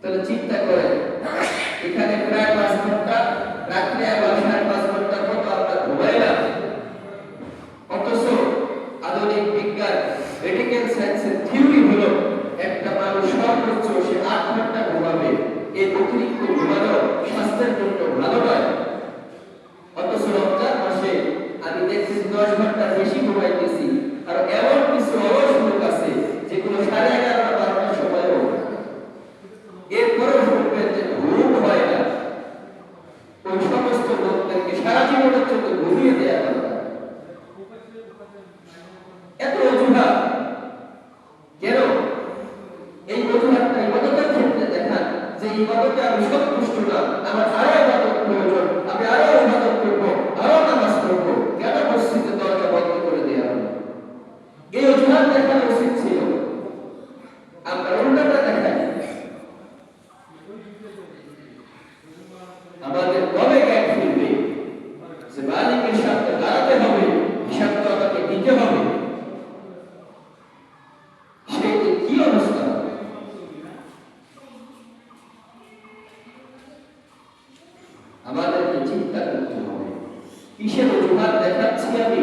তাহলে চিন্তা করেন এখানে প্রায় পাঁচ ঘণ্টা এই ইবাদতে আমি সন্তুষ্টটা আমার আরও আমাদেরকে চিন্তা করতে হবে। কিসের অজুহাত দেখাচ্ছি আমি?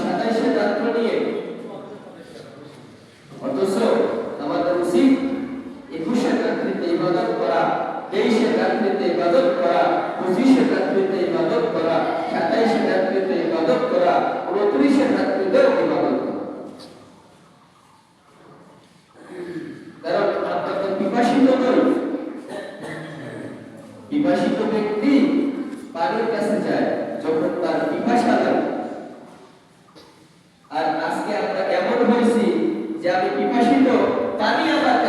সাতাইশে রাত্র নিয়ে। করা তেইশের রাত্রিতে ইবাদত করা পঁচিশের রাত্রিতে ইবাদত ব্যক্তি তারই আবার